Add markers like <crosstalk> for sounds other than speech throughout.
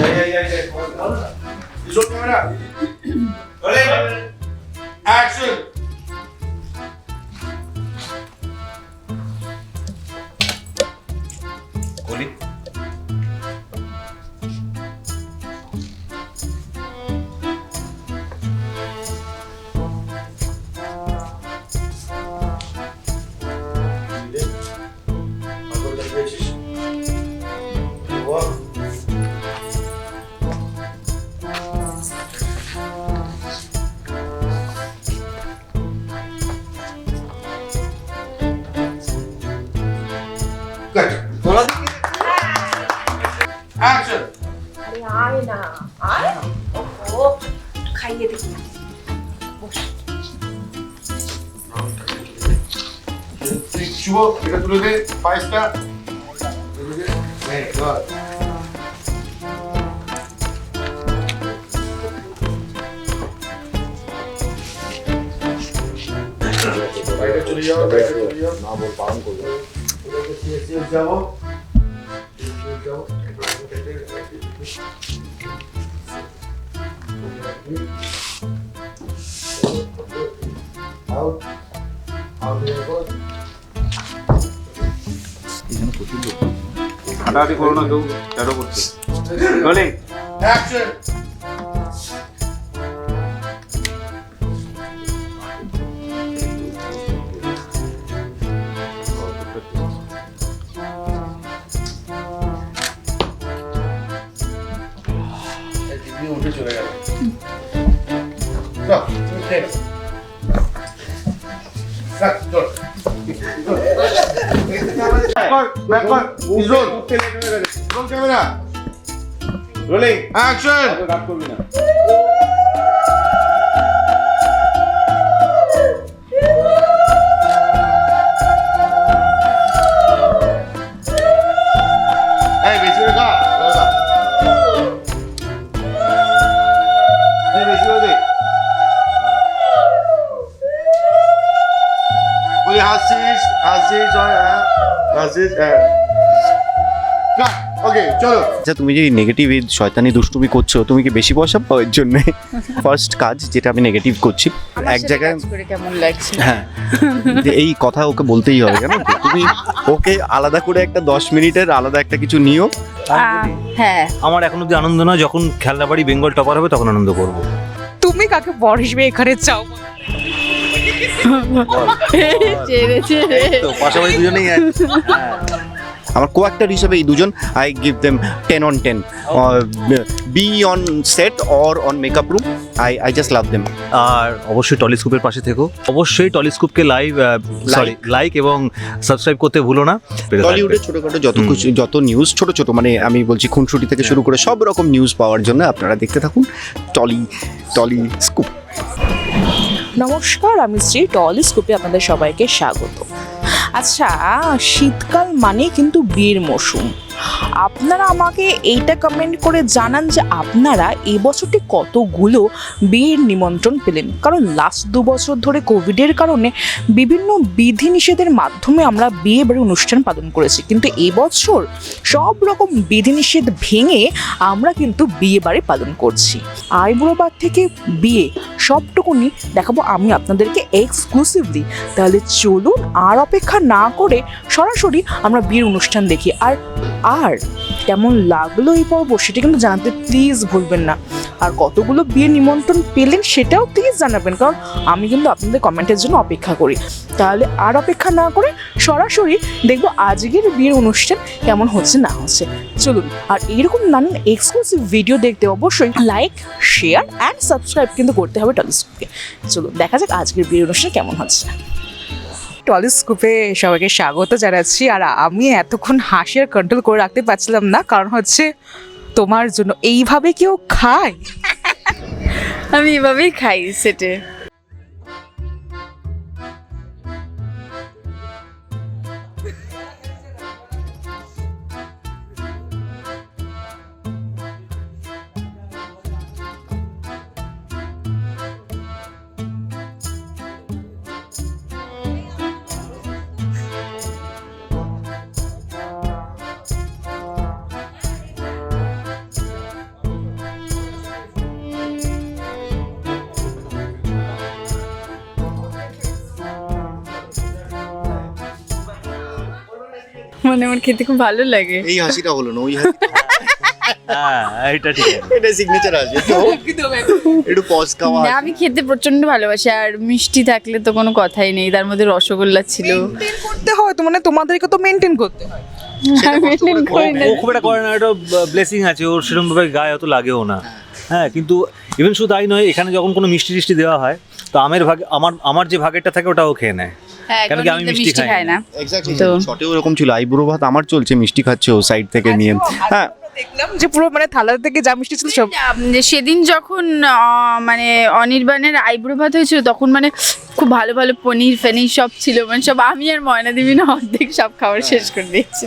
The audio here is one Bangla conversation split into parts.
Gel gel gel gel. Yüz on numara. Öyle. Action. এটা তুলে দে পায়েসটা চলে যাও। বাইরে চলে যাও না বল পালন করব যাব যাব। হাঁটাহাঁটি করো না কেউ তেরো করছে rolling backward Ezone roll camera rolling action cut করবি না আচ্ছা তুমি যে নেগেটিভ এই শয়তানি দুষ্টুমি করছ তুমি কি বেশি পয়সা পাও এর জন্য? ফার্স্ট <laughs> কাজ যেটা আমি নেগেটিভ করছি এক জায়গায় কেমন লাগছে? হ্যাঁ এই কথা ওকে বলতেই হবে কেন তুমি ওকে আলাদা করে একটা দশ মিনিটের আলাদা একটা কিছু নিও হ্যাঁ। আমার এখন অব্দি আনন্দ না যখন খেলনা বাড়ি বেঙ্গল টপার হবে তখন আনন্দ করব। তুমি কাকে বর হিসেবে এখানে চাও? পাশাপাশি দুজনেই আছে। <laughs> আমার কো অ্যাক্টর হিসেবে এই দুজন I give them ten on ten be on set or on makeup room I I just love them আর অবশ্যই টলিস্কোপের পাশে থেকো। অবশ্যই টলিস্কোপকে লাইভ সরি লাইক এবং সাবস্ক্রাইব করতে ভুলো না। টলিউডের ছোটখাটো যত কিছু যত নিউজ ছোট ছোট মানে আমি বলছি খুনসুটি থেকে শুরু করে সব রকম নিউজ পাওয়ার জন্য আপনারা দেখতে থাকুন টলি টলি স্কুপ নমস্কার আমি শ্রী টলি স্কুপে আপনাদের সবাইকে স্বাগত। আচ্ছা শীতকাল মানে কিন্তু বিয়ের মৌসুম। আপনারা আমাকে এইটা কমেন্ট করে জানান যে আপনারা এবছরটি কতগুলো বিয়ের নিমন্ত্রণ পেলেন। কারণ লাস্ট দু বছর ধরে কোভিডের কারণে বিভিন্ন বিধিনিষেধের মাধ্যমে আমরা বিয়ে বাড়ি অনুষ্ঠান পালন করেছি। কিন্তু এবছর সব রকম বিধিনিষেধ ভেঙে আমরা কিন্তু বিয়ে বাড়ি পালন করছি। আইবুড়োবার থেকে বিয়ে সবটুকুনি দেখাবো আমি আপনাদেরকে এক্সক্লুসিভলি তাহলে চলুন আর অপেক্ষা না করে সরাসরি আমরা বিয়ের অনুষ্ঠান দেখি। আর আর কেমন লাগল এই পর্ব সেটা কিন্তু জানাতে প্লিজ ভুলবেন না। আর কতগুলো বিয়ে নিমন্ত্রণ পেলেন সেটাও প্লিজ জানাবেন, কারণ আমি কিন্তু আপনাদের কমেন্টের জন্য অপেক্ষা করি। তাহলে আর অপেক্ষা না করে সরাসরি দেখব আজকের বিয়ের অনুষ্ঠান কেমন হচ্ছে না হচ্ছে। চলুন, আর এরকম নানান এক্সক্লুসিভ ভিডিও দেখতে অবশ্যই লাইক শেয়ার অ্যান্ড সাবস্ক্রাইব কিন্তু করতে হবে টলিস্কোপকে চলুন, দেখা যাক আজকের বিয়ের অনুষ্ঠান কেমন হচ্ছে। টলিস্কোপে সবাইকে স্বাগত জানাচ্ছি। আর আমি এতক্ষণ হাসি আর কন্ট্রোল করে রাখতে পারছিলাম না, কারণ হচ্ছে তোমার জন্য এইভাবে কেউ খায়? আমি এভাবেই খাই সেটে। মানে আমার খেতে খুব ভালো লাগে। এই হাসিটা হলো না ওই হাসি হ্যাঁ এটা ঠিক এটা সিগনেচার আছে তো একটু পজ খাওয়া। না, আমি খেতে প্রচণ্ড ভালোবাসি আর মিষ্টি থাকলে তো কোনো কথাই নেই তার মধ্যে রসগোল্লা ছিল। করতে হয় তো মানে তোমাদেরকে তো মেনটেন করতে হয়। ও খুব একটা করে না এটা ব্লেসিং আছে ওর সেরকম ভাবে গায়ে অত লাগেও না। হ্যাঁ। কিন্তু ইভেন শুধু তাই নয় এখানে যখন কোনো মিষ্টি টিষ্টি দেওয়া হয় তো আমের ভাগে আমার আমার যে ভাগেরটা থাকে ওটাও খেয়ে নেয়। হ্যাঁ কেন কি আমি মিষ্টি মিষ্টি খাই না? এক্স্যাক্টলি শর্টেও এরকম ছিল আইব্রো ভাত আমার চলছে মিষ্টি খাচ্ছে ও সাইড থেকে নিয়ে। হ্যাঁ দেখলাম যে পুরো মানে থালা থেকে যা মিষ্টি ছিল সব। যে সেদিন যখন মানে অনির্বাণের আইব্রো ভাত হয়েছিল তখন মানে খুব ভালো ভালো পনির ফেনির সব ছিল মানে সব আমি আর ময়না দেবী না অর্ধেক সব খাবার শেষ করে দিয়েছি।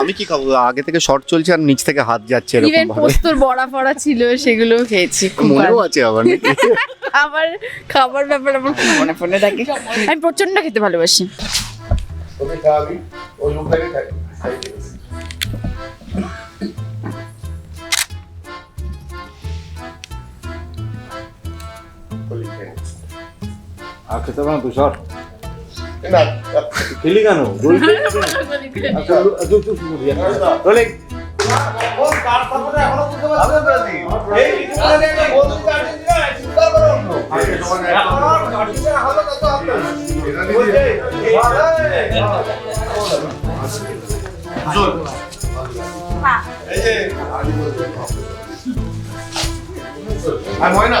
আমি কি খাব? আগে থেকে শর্ট চলছে আর নিচ থেকে হাত যাচ্ছে এরকম ইভেন ভাবে। পোস্তর বড়া ফড়া ছিল সেগুলোও খেয়েছি খুব মনেও ভালো। আছে আবার? <laughs> আবার খাবার ব্যাপার আমার খুব মনে পড়ে থাকে। আমি প্রচণ্ড খেতে ভালোবাসি। ওকে খাওয়াবি ওই লোকটাকে খাই আর খেতে পারো তুষার খেলি কেন? রোল <laughs> আচ্ছা চুপ চুপ রোলিং আর ময়না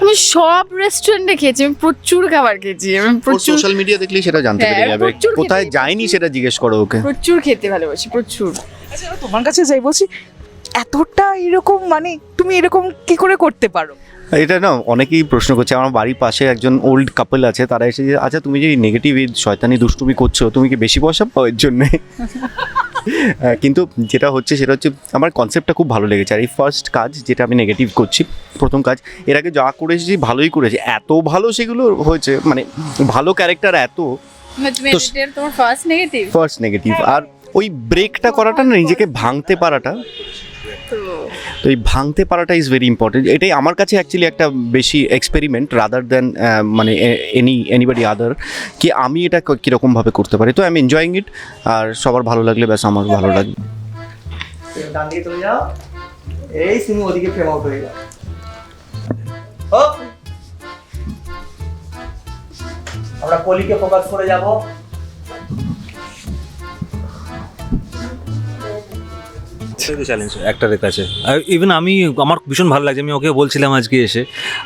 আমি সব রেস্টুরেন্টে খেয়েছি আমি প্রচুর খাবার খেয়েছি আমি প্রচুর সোশ্যাল মিডিয়া দেখলেই সেটা জানতে হ্যাঁ, পেরে যাবে। কোথায়। যায়নি সেটা জিজ্ঞেস করো ওকে। প্রচুর খেতে ভালোবাসি প্রচুর। আচ্ছা তোমার কাছে যাই বলছি এতটা এরকম মানে তুমি এরকম কি করে করতে পারো? এটা না অনেকেই প্রশ্ন করছে আমার বাড়ির পাশে একজন ওল্ড কাপল আছে তারা এসে যে আচ্ছা তুমি যে নেগেটিভ শয়তানি দুষ্টুমি করছ তুমি কি বেশি পয়সা পাও এর জন্যে? <laughs> কিন্তু যেটা হচ্ছে সেটা হচ্ছে আমার কনসেপ্টটা খুব ভালো লেগেছে। আর এই ফার্স্ট কাজ যেটা আমি নেগেটিভ করছি প্রথম কাজ এর আগে যা করেছি ভালোই করেছি। এত ভালো সেগুলো হয়েছে মানে ভালো ক্যারেক্টার এত ফার্স্ট নেগেটিভ আর ওই ব্রেকটা করাটা না নিজেকে ভাঙতে পারাটা তো এই ভাঙতে পারাটা ইজ ভেরি ইম্পর্টেন্ট এটাই আমার কাছে অ্যাকচুয়ালি একটা বেশি এক্সপেরিমেন্ট রাদার দ্যান মানে এনি এনিবডি আদার কি আমি এটা কীরকমভাবে করতে পারি। তো আই এম এনজয়িং ইট আর সবার ভালো লাগলে ব্যাস আমার ভালো লাগবে। ডান দিকে চলে যাও। এই তুমি ওদিকে ফ্রেম আউট হয়ে যাও আমরা কলিকে ফোকাস করে যাব। চ্যালেঞ্জ অ্যাক্টারের কাছে। ইভেন আমি আমার ভীষণ ভালো লাগছে আমি ওকে বলছিলাম আজকে এসে।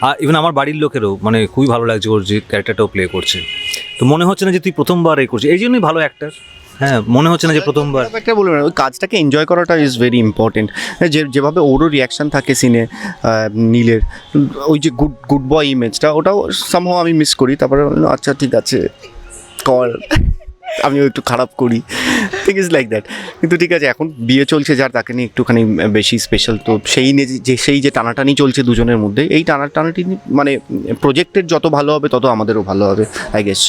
আর ইভেন আমার বাড়ির লোকেরও মানে খুবই ভালো লাগছে ওর যে ক্যারেক্টারটাও প্লে করছে। তো মনে হচ্ছে না যে তুই প্রথমবার এই করছিস এই জন্যই ভালো অ্যাক্টার হ্যাঁ মনে হচ্ছে না যে প্রথমবার। একটা বলবেন ওই কাজটাকে এনজয় করাটা ইজ ভেরি ইম্পর্টেন্ট যে যেভাবে ওরও রিয়াকশান থাকে সিনে নীলের ওই যে গুড গুড বয় ইমেজটা ওটাও সামহাও আমি মিস করি। তারপরে আচ্ছা ঠিক আছে কর আমিও একটু খারাপ করি ঠিক ইজ লাইক দ্যাট কিন্তু ঠিক আছে, এখন বিয়ে চলছে যার, তাকে নিয়ে একটুখানি বেশি স্পেশাল তো সেই নিয়ে যে সেই যে টানাটানি চলছে দুজনের মধ্যে, এই টানাটানাটি মানে প্রজেক্টের যত ভালো হবে তত আমাদেরও ভালো হবে আই গেস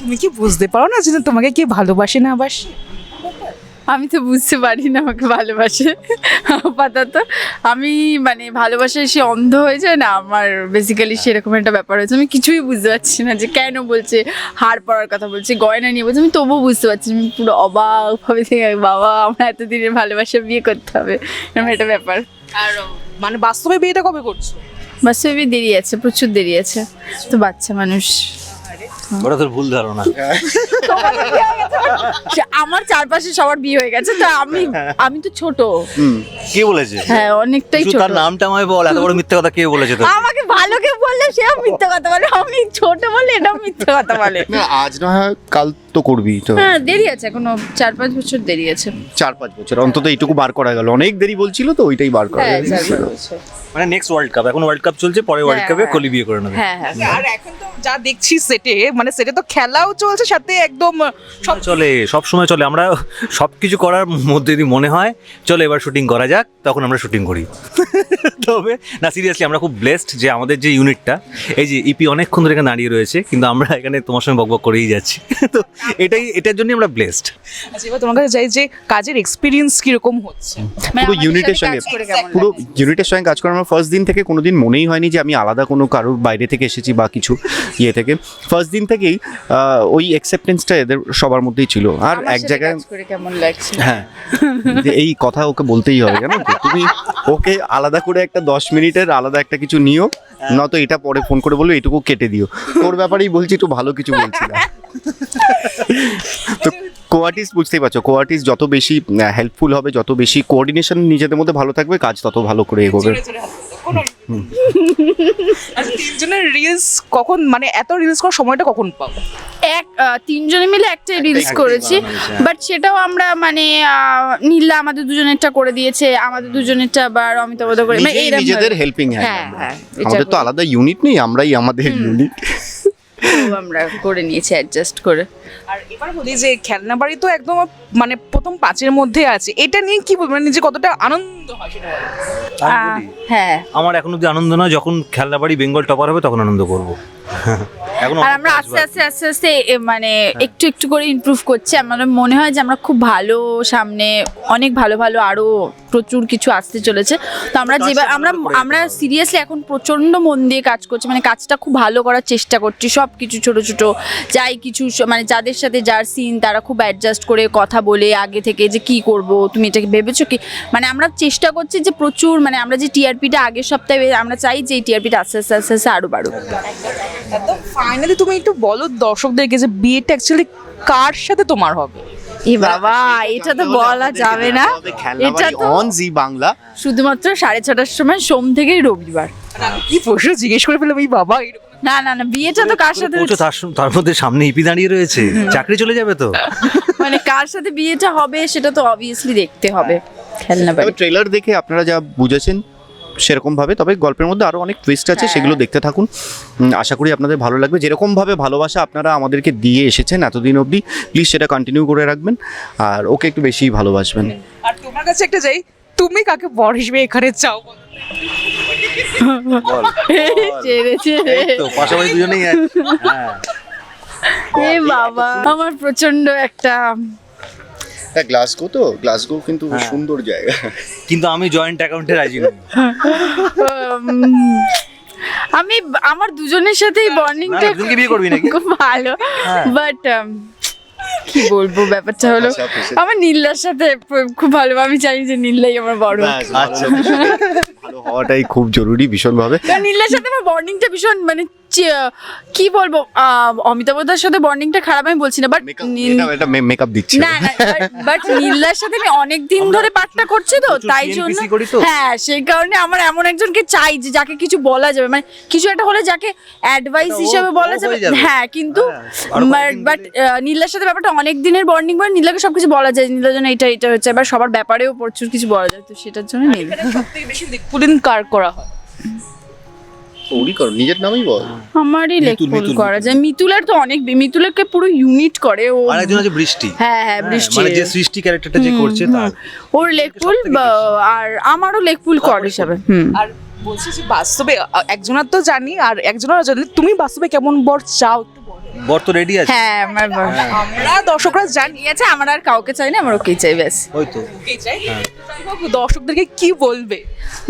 তুমি কি বুঝতে পারো না যে তোমাকে কি ভালোবাসে না বাসে? আমি তো বুঝতে পারি না আমাকে ভালোবাসে। আপাতত আমি মানে ভালোবাসা সে অন্ধ হয়ে যায় না আমার বেসিক্যালি সেরকম একটা ব্যাপার হয়েছে। আমি কিছুই বুঝতে পারছি না যে কেন বলছে হার পড়ার কথা বলছে গয়না নিয়ে বলছে আমি তবুও বুঝতে পারছি। আমি পুরো অবাক ভাবে থেকে বাবা আমরা এতদিনের ভালোবাসা বিয়ে করতে হবে এরকম একটা ব্যাপার। আর মানে বাস্তবে বিয়েটা কবে করছ? বাস্তবে দেরি আছে প্রচুর দেরি আছে। তো বাচ্চা মানুষ। ওটা তোর ভুল ধারণা। আমার চারপাশে সবার বিয়ে হয়ে গেছে তো আমি আমি তো ছোট। কে বলেছে? হ্যাঁ অনেকটাই ছোট। তার নামটা আমায় বল এত বড় মিথ্যে কথা কে বলেছে তো আমাকে ভালো কে বললে সেও মিথ্যে কথা বলে আমি ছোট বলে এটাও মিথ্যে কথা বলে। না আজ না কাল তো করবি তো? হ্যাঁ দেরি আছে এখনও চার পাঁচ বছর দেরি আছে। চার পাঁচ বছর অন্তত এইটুকু বার করা গেল। অনেক দেরি বলছিল তো ওইটাই বার করা হ্যাঁ গেল। চার পাঁচ বছর। মানে নেক্সট ওয়ার্ল্ড কাপ এখন ওয়ার্ল্ড কাপ চলছে পরে ওয়ার্ল্ড হ্যাঁ, কাপে হ্যাঁ। কলি বিয়ে করে নেবে। হ্যাঁ হ্যাঁ আর এখন তো যা দেখছি সেটে মানে সেটে তো খেলাও চলছে সাথে একদম সব চলে সব সময় চলে। আমরা সব কিছু করার মধ্যে যদি মনে হয় চলো এবার শুটিং করা যাক তখন আমরা শুটিং করি। <laughs> তবে না সিরিয়াসলি আমরা খুব ব্লেসড যে আমাদের যে ইউনিটটা এই যে ইপি অনেকক্ষণ ধরে এখানে দাঁড়িয়ে রয়েছে কিন্তু আমরা এখানে তোমার সঙ্গে বকবক করেই যাচ্ছি। <laughs> তো এটাই এটার জন্যই আমরা ব্লেসড আচ্ছা এবার তোমার কাছে চাই যে কাজের এক্সপিরিয়েন্স কীরকম হচ্ছে? মানে পুরো ইউনিটের সঙ্গে কাজ করে কেমন পুরো ইউনিটের সঙ্গে কাজ করার আমার ফার্স্ট দিন থেকে কোনোদিন মনেই হয়নি যে আমি আলাদা কোনো কারোর বাইরে থেকে এসেছি বা কিছু ইয়ে থেকে। ফার্স্ট দিন থেকেই ওই অ্যাকসেপ্টেন্সটা এদের সবার মধ্যেই ছিল। আর এক জায়গায় কাজ করে কেমন লাগছে? হ্যাঁ যে এই কথা ওকে বলতেই হবে জানো তো? তুমি ওকে আলাদা করে একটা দশ মিনিটের আলাদা একটা কিছু নিও নয়তো এটা পরে ফোন করে বলল এটুকু কেটে দিও। তোর ব্যাপারেই বলছি একটু ভালো কিছু বলছি না। <laughs> তো কোয়ার্টিস্ট বুঝতেই পারছ কোয়ার্টিস্ট যত বেশি হেল্পফুল হবে যত বেশি কোঅর্ডিনেশন নিজেদের মধ্যে ভালো থাকবে কাজ তত ভালো করে এগোবে। কোনো আচ্ছা তিনজনের রিলস কখন মানে এত রিলস করার সময়টা কখন পাও এক তিনজনে মিলে একটা রিলস করেছি হয়েছে, হ্যাঁ। বাট সেটাও আমরা মানে নীলা আমাদের দুজনেরটা করে দিয়েছে আমাদের দুজনেরটা আবার অমিতাভ করে মানে নিজেদের হেল্পিং হ্যান্ড হ্যাঁ হ্যাঁ আমাদের তো আলাদা ইউনিট নেই আমরাই আমাদের ইউনিট আমরা করে নিয়েছি অ্যাডজাস্ট করে। আর এবার বলি যে খেলনা বাড়ি তো একদম মানে প্রথম পাঁচের মধ্যে আছে। এটা নিয়ে কি বলব? মানে নিজে কতটা আনন্দ হয় সেটা হ্যাঁ। আমার এখন অব্দি আনন্দ নয় যখন খেলনা বাড়ি বেঙ্গল টপার হবে তখন আনন্দ করব। আর আমরা আস্তে আস্তে আস্তে আস্তে মানে একটু একটু করে ইমপ্রুভ করছি। আমার মনে হয় যে আমরা খুব ভালো সামনে অনেক ভালো ভালো আরও প্রচুর কিছু আসতে চলেছে। তো আমরা যেবার আমরা আমরা সিরিয়াসলি এখন প্রচণ্ড মন দিয়ে কাজ করছি। মানে কাজটা খুব ভালো করার চেষ্টা করছি। সব কিছু ছোট ছোট যাই কিছু মানে যাদের সাথে যার সিন তারা খুব অ্যাডজাস্ট করে কথা বলে আগে থেকে যে কি করব তুমি এটাকে ভেবেছো কি? মানে আমরা চেষ্টা করছি যে প্রচুর মানে আমরা যে টিআরপিটা আগের সপ্তাহে আমরা চাই যে এই টিআরপিটা আস্তে আস্তে আস্তে আস্তে আরও বাড়ুক। ফাইনালি তুমি একটু বলো দর্শকদেরকে যে বিয়েটা অ্যাকচুয়ালি কার সাথে তোমার হবে? এ বাবা এটা তো বলা যাবে না। এটা তো অন জি বাংলা। শুধুমাত্র সাড়ে ছটার সময় সোম থেকে রবিবার। কি প্রশ্ন জিজ্ঞেস করে ফেললাম এই বাবা না না না বিয়েটা তো কার সাথে পৌঁছো তার মধ্যে সামনে ইপি দাঁড়িয়ে রয়েছে। চাকরি চলে যাবে তো? মানে কার সাথে বিয়েটা হবে সেটা তো অবভিয়াসলি দেখতে হবে। খেলনা বাড়ি ট্রেলার দেখে আপনারা যা বুঝেছেন সেরকম ভাবে তবে গল্পের মধ্যে আরও অনেক টুইস্ট আছে হ্যাঁ। সেগুলো দেখতে থাকুন। আশা করি আপনাদের ভালো লাগবে। যেরকম ভাবে ভালোবাসা আপনারা আমাদেরকে দিয়ে এসেছেন এতদিন অবধি প্লিজ সেটা কন্টিনিউ করে রাখবেন আর ওকে একটু বেশি ভালোবাসবেন। আর তোমার কাছে একটা যাই তুমি কাকে বর হিসেবে এখানে চাও পাশাপাশি দুজনেই হ্যাঁ। এ বাবা। আমার প্রচণ্ড একটা হ্যাঁ গ্লাসগো তো গ্লাসগো কিন্তু হ্যাঁ। সুন্দর জায়গা কিন্তু আমি জয়েন্ট অ্যাকাউন্টে রাজি নই <laughs> আমি আমার দুজনের সাথেই বর্নিংটা দুজনকে বিয়ে করবি নাকি? খুব ভালো বাট কি বলব ব্যাপারটা হলো আচ্ছা, আমার নীলার সাথে খুব ভালো আমি চাই যে নীলাই আমার বড়। আচ্ছা ভালো হওয়াটাই খুব জরুরি ভীষণভাবে। নীলার সাথে আমার বর্নিংটা ভীষণ মানে চে- কি বলব অমিতাভদার সাথে বর্নিংটা খারাপ আমি বলছি না বাট এটা মেকআপ দিচ্ছে। না বাট নীলার সাথে আমি অনেক দিন ধরে পাঠটা করছি তো তাই জন্য হ্যাঁ সেই কারণে আমার এমন একজনকে চাই যে যাকে কিছু বলা যাবে মানে কিছু একটা হলে যাকে অ্যাডভাইস হিসেবে বলা যাবে। হ্যাঁ কিন্তু হ্যাঁ, বাট নীলার সাথে ব্যাপারটা অনেক দিনের বর্নিং মানে নীলাকে সবকিছু বলা যায় নীলার জন্য এটা এটা হচ্ছে এবার সবার ব্যাপারেও প্রচুর কিছু বলা যায় তো সেটার জন্য নীল সব থেকে বেশি দিকপুলিন কার করা হয়? ওরই কর নিজের নামেই বল। আমারই লেখকুল মিতুল, করা মিতুল। যায়। মিতুলের তো অনেক মিতুলকে পুরো ইউনিট করে ও। আর একজন আছে বৃষ্টি। হ্যাঁ হ্যাঁ হ্যাঁ, বৃষ্টি। মানে যে সৃষ্টি ক্যারেক্টারটা যে করছে তার। ওর লেকপুল আর আমারও লেখকুল কর হিসাবে। হুম। আর বলছি যে বাস্তবে একজনের তো জানি আর একজনের জানি তুমি বাস্তবে কেমন বর চাও বর তো রেডি আছে। হ্যাঁ আমার বর- আমরা দর্শকরা জানি আছে আমার আর কাউকে চাই না আমার ওকেই চাই ব্যাস। ওই তো। চাই। দর্শকদেরকে কি বলবে?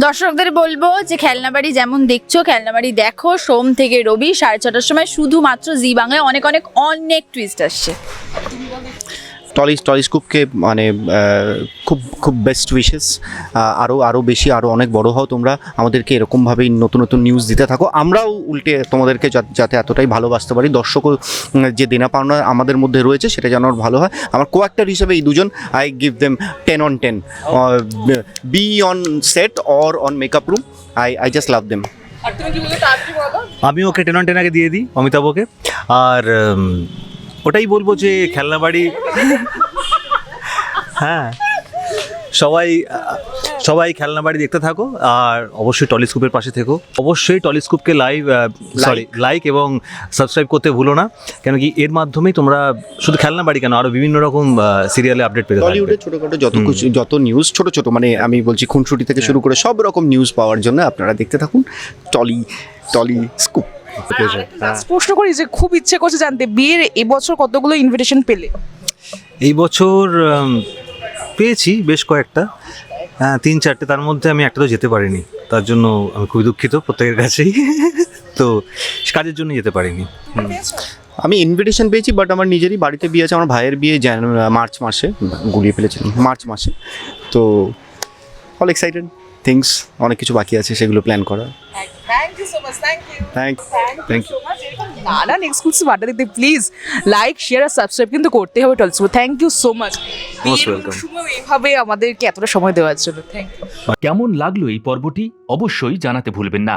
দর্শকদের বলব যে খেলনাবাড়ি যেমন দেখছ খেলনাবাড়ি দেখো সোম থেকে রবি সাড়ে ছটার সময় শুধুমাত্র জি বাংলায় অনেক অনেক অনেক টুইস্ট আসছে। টলিস টলিস্কোপকে মানে খুব খুব বেস্ট উইশেস আরও আরও বেশি আরও অনেক বড় হও তোমরা। আমাদেরকে এরকমভাবেই নতুন নতুন নিউজ দিতে থাকো। আমরাও উল্টে তোমাদেরকে যা- যাতে এতটাই ভালোবাসতে পারি। দর্শকও যে দেনা পাওনা আমাদের মধ্যে রয়েছে সেটা যেন ভালো হয়। আমার কো অ্যাক্টার হিসেবে এই দুজন I give them ten on ten be on set or on makeup room I I just love them আমি ওকে টেন অন টেন আগে দিয়ে দিই অমিতাভকে। আর ওটাই বলব যে খেলনা বাড়ি হ্যাঁ সবাই সবাই খেলনা বাড়ি দেখতে থাকো আর অবশ্যই টলিস্কোপের পাশে থেকো। অবশ্যই টলিস্কোপকে লাইভ সরি লাইক এবং সাবস্ক্রাইব করতে ভুলো না কেন কি এর মাধ্যমেই তোমরা শুধু খেলনা বাড়ি কেন আরও বিভিন্ন রকম সিরিয়ালে আপডেট পেতে টলিউডের ছোটখাটো যত কিছু যত নিউজ ছোট ছোট মানে আমি বলছি খুনসুটি থেকে শুরু করে সব রকম নিউজ পাওয়ার জন্য আপনারা দেখতে থাকুন। টলি টলি স্কুপ Last প্রশ্ন করি যে খুব ইচ্ছে করছে জানতে বিয়ের এবছর কতগুলো ইনভিটেশন পেলে? এই বছর পেয়েছি বেশ কয়েকটা। হ্যাঁ তিন চারটে তার মধ্যে আমি একটা তো যেতে পারিনি। তার জন্য আমি খুবই দুঃখিত প্রত্যেকের কাছেই। <laughs> তো কাজের জন্য যেতে পারিনি। আমি ইনভিটেশন পেয়েছি বাট আমার নিজেরই বাড়িতে বিয়ে আছে। আমার ভাইয়ের বিয়ে জান মার্চ মাসে গুলিয়ে ফেলেছিলাম মার্চ মাসে। তো অল এক্সাইটেড থিংস অনেক কিছু বাকি আছে সেগুলো প্ল্যান করা thank you so much thank you thank. নানান এক্সক্লুসিভ আড্ডা প্লিজ লাইক শেয়ার আর সাবস্ক্রাইব কিন্তু করতে হবে টলসো। Thank you so much. এইভাবে আমাদেরকে এতটা সময় দেওয়ার জন্য থ্যাংক ইউ কেমন লাগল এই পর্বটি? অবশ্যই জানাতে ভুলবেন না।